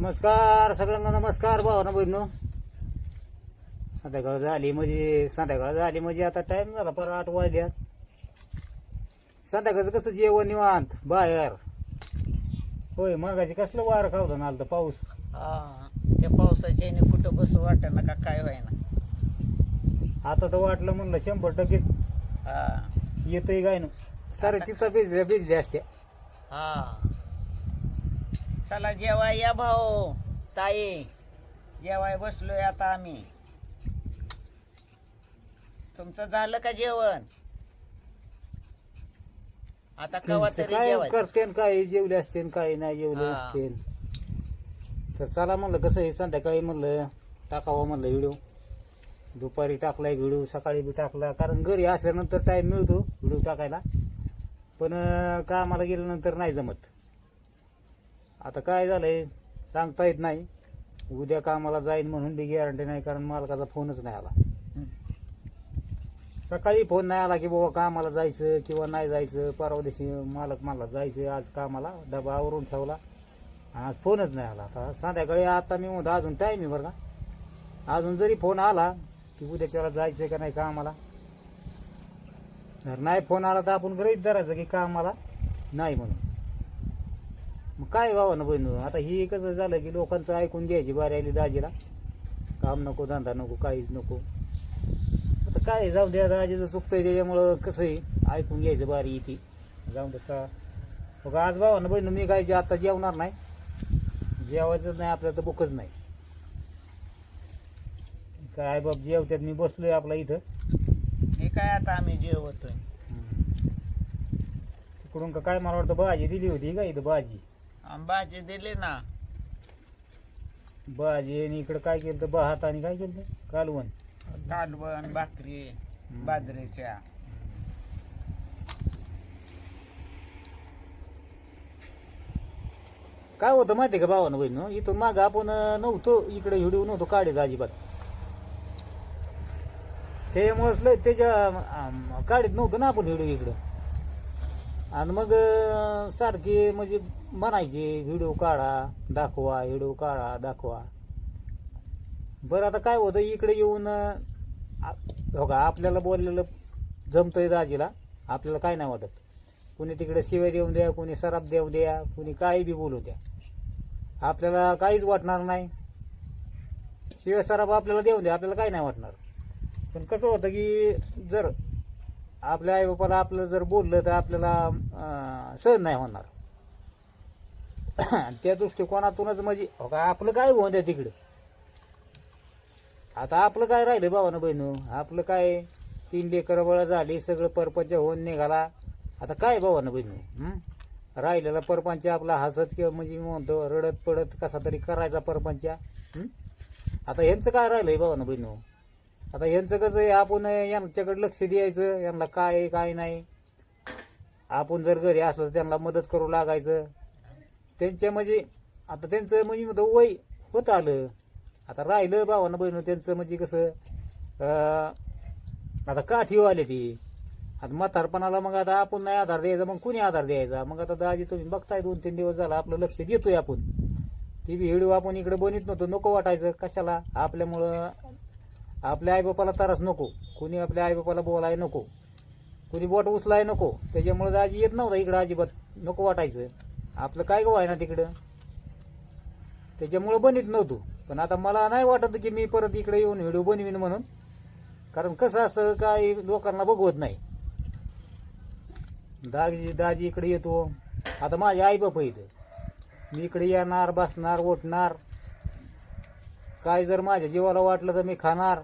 नमस्कार सगळ्यांना नमस्कार भावानं बहिणू संध्याकाळ झाली म्हणजे संध्याकाळ झाली म्हणजे आता टाइम झाला पर आठ वाजल्यात. संध्याकाळचं कसं जेवण निवांत बाहेर? होय मगाशी कसलं वारं खावतं आलं पाऊस? हा त्या पावसाच्या याने कुठं बसू वाटेना का काय व्हायना. आता तर वाटलं म्हणलं शंभर टक्के हा. येतंय काय ना सारे चिचा भिजल्या भिजल्या असत्या. हा. चला जेवाय या भाऊ. ताई जेवाय बसलोय आता आम्ही. तुमचं झालं का जेवण? आता कवा तरी काय जेवायचं. करते न काय जेवले असते न काय नाही जेवले हा. असते. तर चला म्हणलं कसं आहे संध्याकाळी म्हणलं टाकावं म्हणलं व्हिडिओ. दुपारी टाकलाय व्हिडिओ सकाळी बी टाकला कारण घरी असल्यानंतर टाइम मिळतो व्हिडिओ टाकायला. पण अं, कामाला गेल्यानंतर नाही जमत. आता काय झालंय? सांगता येत नाही. उद्या कामाला जाईन म्हणून बी गॅरंटी नाही कारण मालकाचा फोनच नाही आला. सकाळी फोन नाही आला की बाबा कामाला जायचं किंवा नाही जायचं. परवा दिवशी मालक मला जायचं आज कामाला. डबा आवरून ठेवला. आज फोनच नाही आला. आता संध्याकाळी आता मी म्हणतो अजून टाईम आहे बरं का. अजून जरी फोन आला की उद्याच्याला जायचं का नाही कामाला. जर नाही फोन आला तर आपण गृहीत धरायचं की कामाला नाही म्हणून. मग काय व्हावं ना बहिणू? आता ही कसं झालं की लोकांचं ऐकून घ्यायची बारी आली दाजीला. काम नको धंदा नको काहीच नको. आता काय जाऊ द्या दाजीचं चुकतंय त्याच्यामुळं कसं आहे? ऐकून घ्यायचं बारी येते जाऊन त्याचा बघ आज भावा ना बहिण मी काय जे आता जेवणार नाही? जेवायचं नाही आपल्याला तर बुकच नाही. काय बाप जेवत्यात मी बसलोय आपला इथं. हे काय आता आम्ही जेवतोय? तिकडून का काय मला वाटतं भाजी दिली होती का इथं भाजी? भाजी दिली ना. भाजी आणि इकडं काय केलं तर भात आणि काय केलं कालवण. कालवण भाकरी बाजरीच्या. काय होतं माहिती का भावानं बहिण इथून माग आपण नव्हतो इकडे व्हिडिओ नव्हतो काढत अजिबात. त्याच्यामुळेच लय त्याच्या काढत नव्हतो ना आपण व्हिडिओ इकडं. आणि मग सारखे म्हणजे म्हणायचे व्हिडिओ काढा दाखवा व्हिडिओ काढा दाखवा. बरं आता काय होतं इकडे येऊन बघा हो का आपल्याला बोललेलं जमतंय दाजीला आपल्याला काय नाही वाटत. कुणी तिकडे शिव्या देऊन द्या कुणी सराप देऊ द्या कुणी काही बी बोलू द्या. आपल्याला काहीच वाटणार नाही. शिवाय सराप आपल्याला देऊन द्या आपल्याला काही नाही वाटणार. पण कसं होतं की जर आपल्या आई बापाला आपलं जर बोललं तर आपल्याला सहन नाही होणार. त्या दृष्टिकोनातूनच म्हणजे हो का आपलं काय होऊन द्या तिकडे? आता आपलं काय राहिलं भावानं बहिणू? आपलं काय? तीन लेकर बळ झाली सगळं परपंच होऊन निघाला. आता काय भावानं बहिणू? राहिलेला परपंच आपला हसत किंवा म्हणजे म्हणतो रडत पडत कसा तरी करायचा परपंच. आता यांचं काय राहिलंय भावानं बहिणू? आता यांचं कसं आहे आपण यांच्याकडे लक्ष द्यायचं यांना काय आहे, काय नाही. आपण जर घरी असलं तर त्यांना मदत करू लागायचं. त्यांच्या म्हणजे आता त्यांचं म्हणजे म्हणतो वय होत आलं. आता राहिलं भावानं बहिणं त्यांचं म्हणजे कसं आता काठीव आले ती. आता म्हातारपणाला मग आता आपण नाही आधार द्यायचा मग कुणी आधार द्यायचा? मग आता दाजी तुम्ही बघताय दोन तीन दिवस झाला आपलं लक्ष देतोय आपण. ती बी व्हिडिओ आपण इकडे बनीत नव्हतो नको वाटायचं कशाला? आपल्यामुळं आपल्या आईबापाला त्रास नको. कुणी आपल्या आईबापाला बोलाय नको. कुणी बोट उचलाय नको. त्याच्यामुळे दाजी येत नव्हता इकडं अजिबात. नको वाटायचं. आपलं काय गो आहे ना तिकडं? त्याच्यामुळं बनित नव्हतो. पण आता मला नाही वाटत की मी परत इकडे येऊन व्हिडिओ बनवीन म्हणून. कारण कसं असतं काय लोकांना बघवत नाही. दाजी दाजी इकडे येतो. आता माझे आई बाप इथं मी इकडे येणार बसणार उठणार. काय जर माझ्या जीवाला वाटलं तर मी खाणार.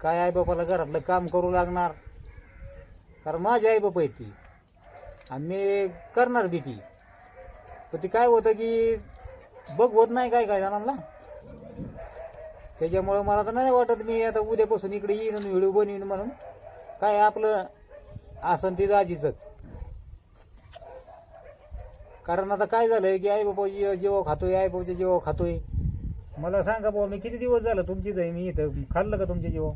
काय आई बापाला घरातलं काम करू लागणार. कारण माझी आई बाप आहे ती. आणि मी करणार बी ती. पण ती काय होतं की बघवत नाही काय काय जणांना. त्याच्यामुळं मला तर नाही वाटत मी आता उद्यापासून इकडे येईन आणि व्हिडिओ बनवीन म्हणून. काय आपलं आसन ती दाजीच कारण आता काय झालंय की आई बाबा जेव्हा खातोय आई बापाच्या जेव्हा खातोय. मला सांगा बाबा मी किती दिवस झालं तुमची दही मी इथं खाल्लं का तुमच्या जेव्हा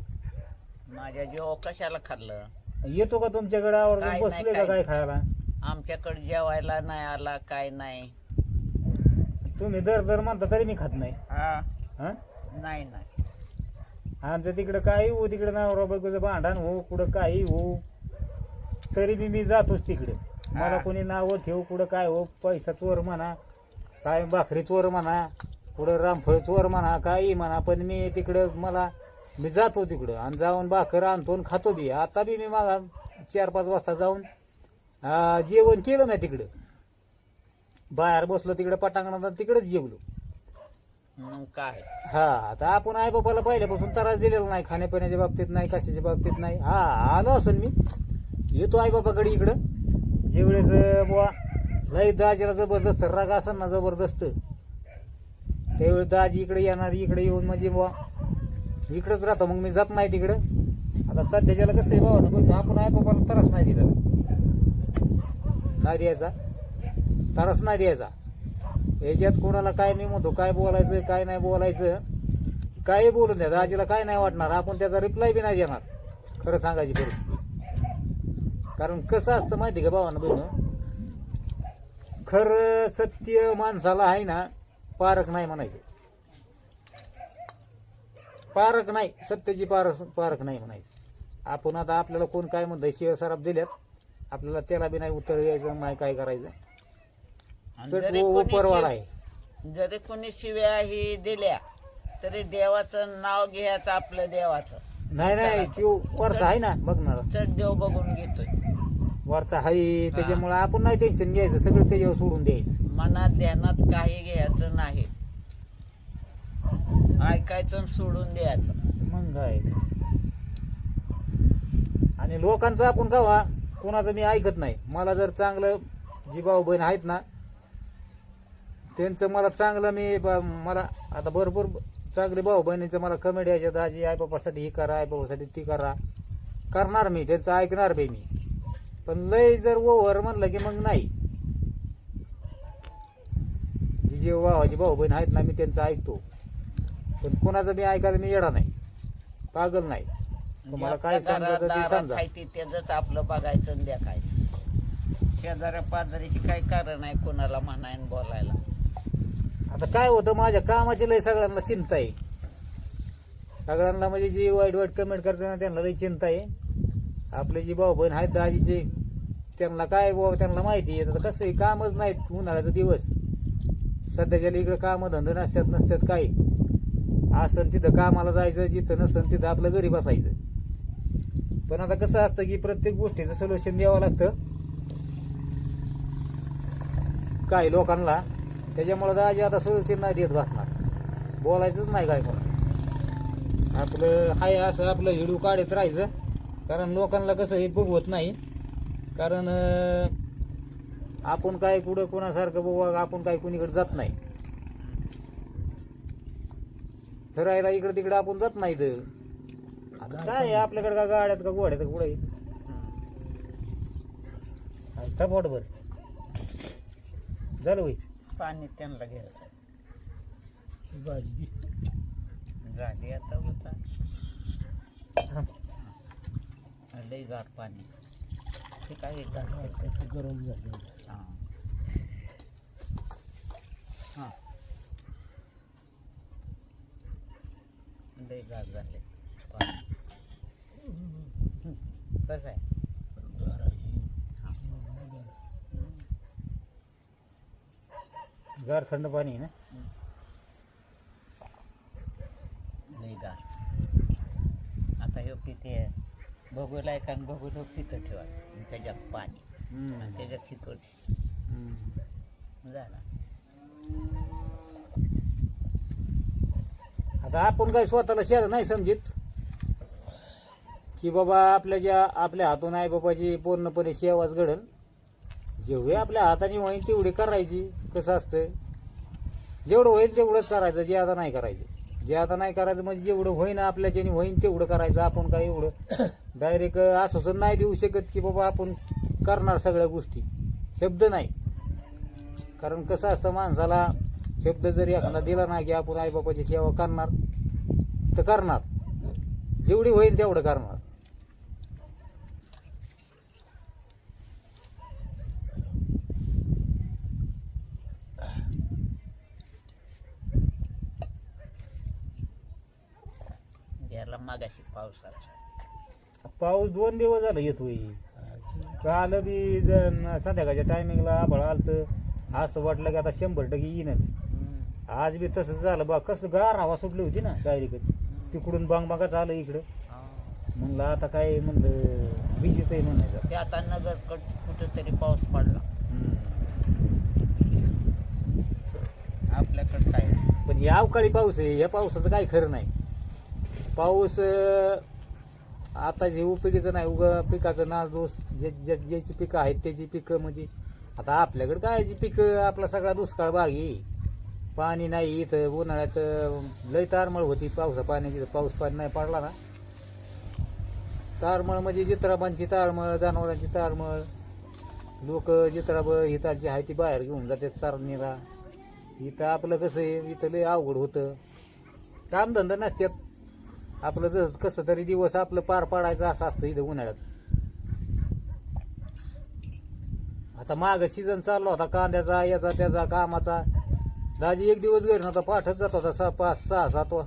माझ्या जेव्हा कशाला खाल्लं? येतो का तुमच्याकडे? काय नाही, बसले का काय काय नाही. खायला? आमच्याकडे जेवायला नाही आला काय नाही. तुम्ही दर दर म्हणता तरी मी खात नाही. हा. हा? नाही नाही. आमच्या तिकडं काही हो तिकडं नवरा बायकोचं भांडण हो कुठं काही हो तरी बी मी जातोच तिकडं. मला हा. कोणी नावं ठेव कुठं काय हो पैसा चोर म्हणा काय भाकरी चोर म्हणा कुठं रामफळ चोर म्हणा काही म्हणा पण मी तिकडं मला मी जातो तिकडं आणि जाऊन भाकर आणतो आणि खातो बी. आता बी मी मागा चार पाच वाजता जाऊन जेवण केलं नाही तिकडं. बाहेर बसलो तिकडं पटांगणात तिकडंच जेवलो. मग काय? हा आता आपण आई बाबाला पहिल्यापासून त्रास दिलेला नाही खाण्यापिण्याच्या बाबतीत नाही कशाच्या बाबतीत नाही. हा आलो असेल मी. येतो आई बाबाकडे इकडं. जेवढेच बुवा लई दाजीला जबरदस्त राग असेल ना जबरदस्त. त्यावेळेस दाजी इकडे येणार इकडे येऊन म्हणजे बुवा इकडंच राहतो. मग मी जात नाही तिकडं. आता सध्याच्याला कसं आहे बाबा बघ आपण आई बाबाला त्रास नाही दिला. नाही द्यायचा. त्रास नाही द्यायचा. याच्यात कोणाला काय नाही म्हणतो काय बोलायचं काय नाही बोलायचं काही बोलून द्या. दाजीला काय नाही वाटणार. आपण त्याचा रिप्लाय बी नाही देणार. खरं सांगायची परिस्थिती. कारण कसं असतं माहिती का भावानं बहिण खरं सत्य माणसाला आहे ना पारख नाही म्हणायचं. पारख नाही सत्याची पारख पारख नाही म्हणायचं. आपण आता आपल्याला कोण काय म्हणतं शिव सराप दिल्यात. आपल्याला त्याला बी नाही उत्तर द्यायचं नाही काय करायचं. उपरवाला आहे. जरी कोणी शिव्या ही दिल्या तरी देवाचं नाव घ्यायचं आपलं देवाचं. नाही नाही तो वरचा आहे ना बघणार. चढ देव बघून घेतोय. वरचा आहे त्याच्यामुळे आपण नाही टेन्शन घ्यायचं सगळं त्याच्यावर सोडून द्यायचं. मनात ध्यानात काही घ्यायचं नाही. ऐकायचं आणि सोडून द्यायचं. मग काय? आणि लोकांचं आपण कवा कोणाचं मी ऐकत नाही. मला जर चांगलं जी भाऊ बहीण आहेत ना त्यांचं मला चांगलं मी ब- मला आता भरपूर चांगले भाऊ बहिणीचं मला कमेडी यायच्यात आजी आई बापासाठी ही करा आई बाबासाठी ती करा. करणार मी त्यांचं ऐकणार बी मी. पण लय जर ओव्हर म्हणलं की मग नाही. जी भावाची भाऊ बहीण आहेत ना मी त्यांचं ऐकतो. पण कोणाचं मी ऐकायला मी येणार नाही. पागल नाही. तुम्हाला काय घरात ते ते त्याच आपलं बघायचं आणि देखायचं. शेजाऱ्या पाजारीची काही कारण आहे कोणाला म्हणाय बोलायला? आता काय होतं माझ्या कामाची लय सगळ्यांना चिंता आहे. सगळ्यांना म्हणजे जी वाईट वाईट कमेंट करताना त्यांना लय चिंता आहे. आपले जी भाऊ बहीण आहेत दाजीचे त्यांना काय बाबा त्यांना माहिती आहे. आता कसं आहे कामच नाहीत उन्हाळ्याचा दिवस. सध्याच्या इकडे कामं धंदे नसतात नसतात काही. असं तिथं कामाला जायचं जिथं नसन तिथं आपलं घरी बसायचं. पण आता कसं असतं की प्रत्येक गोष्टीचं सोल्युशन द्यावं लागतं. काही लोकांना त्याच्यामुळं दाजी आता सोल्युशन नाही देत बसणार. बोलायचंच नाही काय कोणा आपलं हाय असं आपलं हिडू काढत राहायचं. कारण लोकांना कसं हे बघवत नाही. कारण आपण काय कुठं कोणासारखं बघू आपण काय कुणीकडे जात नाही. फिरायला इकडे तिकडे आपण जात नाही इथं. आता काय आहे, आपल्याकडे का गाड्यात का गोड्यात का कुठे बर झालं होई पाणी त्यांना घ्यायचं. भाजी झाली आता होता लई गार पाणी. ते काय गार गरम झालं हां हां लई गार झाले. पाणी. कसं आहे? गार थंड पाणी आहे ना? लई गार. आता हे किती आहे? बघूला एक आणि बघूला तिथं ठेवा. त्याच्यात पाणी. आणि त्याच्यात खिचडी झाला. आता आपण काही स्वतःला शेअर नाही समजित. की बाबा आपल्या ज्या आपल्या हातून आई बाबाची पूर्णपणे सेवाच घडल. जेवढे आपल्या हाताने होईल तेवढी करायची कसं असतं जेवढं होईल तेवढंच करायचं जे आता नाही करायचं. जे आता नाही करायचं म्हणजे जेवढं होईन आपल्याच्याने होईन तेवढं करायचं आपण काय एवढं डायरेक्ट आश्वासन नाही देऊ शकत की बाबा आपण करणार सगळ्या गोष्टी. शब्द नाही. कारण कसं असतं माणसाला शब्द जरी एखादा दिला नाही की आपण आईबापाची सेवा करणार तर करणार. जेवढी होईल तेवढं करणार. मागाशी पावसाचा. पाऊस दोन दिवस झाला येतोय. काल बी संध्याकाळच्या टायमिंगला आभाळ आलं तर असं वाटलं की आता शंभर टक्के येईनच. आज बी तसंच झालं बा. कसं गार हवा सुटली होती ना डायरेक्ट तिकडून बांगबागाच आलं इकडं. म्हणलं आता काय म्हणलं भिजित आहे म्हणायचं. ते आता नगरकड कुठेतरी पाऊस पडला. आपल्याकडं काय? पण या अवकाळी पाऊस आहे. या पावसाचं काय खरं नाही. पाऊस आता जे उपयोगीचं नाही उगा पिकाचं नासधूस जे जे ज्याची पिकं आहेत त्याची पिकं म्हणजे आता आपल्याकडे काय जी पिकं आपला सगळा दुष्काळ भाग आहे. पाणी नाही इथं उन्हाळ्यात लय तारमळ होती. पावसा पाण्याची पाऊस पाणी नाही पडला ना. तारमळ म्हणजे जित्राबांची तारमळ जनावरांची तारमळ. लोक जित्राब हिताची आहे ती बाहेर घेऊन जाते चारणीला. इथं आपलं कसं आहे इथं लय अवघड होतं. कामधंदा नसतात. आपलं जस कसं तरी दिवस आपलं पार पाडायचं असं असतं इथं उन्हाळ्यात. आता माग सीझन चालला होता कांद्याचा याचा त्याचा कामाचा. दाजी एक दिवस घरी नव्हता पाठच जात होता सहा पाच सहा सात वा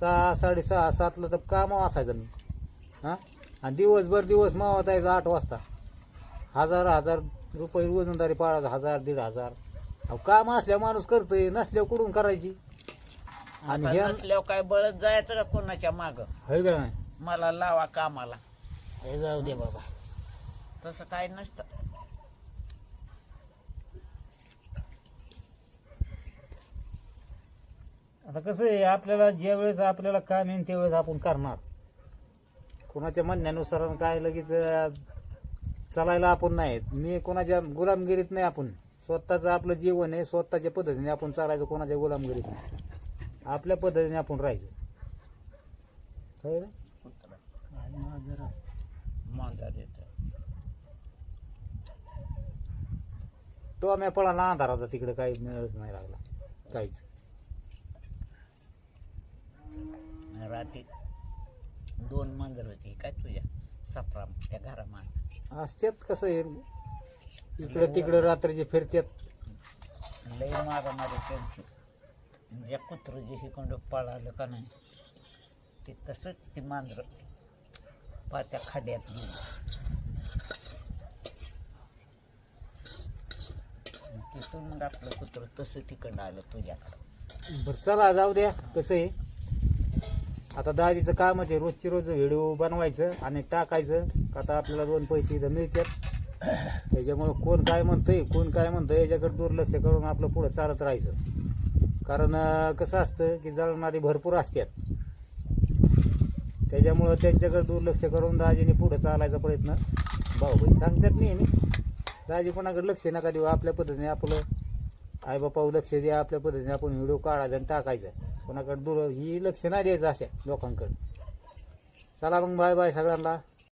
सहा साडेसहा सातला तर कामावर असायचं मी. हां? आणि दिवसभर दिवस मावत यायचा आठ वाजता. हजार हजार रुपये वजनदारी पाळायचा हजार दीड हजार. अहो काम असल्या माणूस करतोय नसल्यावर कुठून करायची? आणि आता ह्या नसल्यावर काय बळत जायचं का कोणाच्या माग? है का नाही? मला लावा कामाला. हे जाऊ दे बाबा. तसं काय नसतं. आता कसं आहे आपल्याला ज्या वेळेस आपल्याला काम येईल त्यावेळेस आपण करणार. कोणाच्या म्हणण्यानुसार आणि काय लगेच अं, चालायला आपण नाही. मी कोणाच्या गुलामगिरीत नाही आपण. स्वतःचं आपलं जीवन आहे स्वतःच्या पद्धतीने आपण चालायचं कोणाच्या गुलामगिरीत नाही. आपल्या पद्धतीने आपण राहायचं. कळलं? तो आम्ही पळाला अंधार होता तिकडे काही मिळत नाही लागला काहीच. रात्री दोन मांजर होती काय तुझ्या? सफरा त्या घरामान असत्यात कसं आहे इकडं तिकडं रात्रीचे फिरत्यात. लय मारामारी त्यांची ज्या कुत्र जे शिकंड पळालं का नाही ते तसंच ती मांजर पात्या खड्यात गेली. तिथून मग आपलं कुत्र तसं तिकडं आलं तुझ्याकडं. बरं चला जाऊ द्या. कसं आहे आता दाजीचं काम आहे रोजची रोज व्हिडिओ बनवायचं आणि टाकायचं. का आता आपल्याला दोन पैसे इथं मिळतात. त्याच्यामुळं कोण काय म्हणतंय कोण काय म्हणतंय याच्याकडे दुर्लक्ष करून आपलं पुढं चालत राहायचं. कारण कसं असतं की जळणारी भरपूर असतात. त्याच्यामुळं त्यांच्याकडे दुर्लक्ष करून दाजीने पुढं चालायचा प्रयत्न. भाऊ बहीण सांगतात नेहमी. दाजी कोणाकडे लक्ष नका देऊ आपल्या पद्धतीने आपलं आई बापाऊ लक्ष द्या आपल्या पद्धतीने आपण व्हिडिओ काढायचा आणि टाकायचा. कोणाकडे दूर ही लक्ष नाही द्यायचं अशा लोकांकडे. चला मग बाय बाय सगळ्यांना.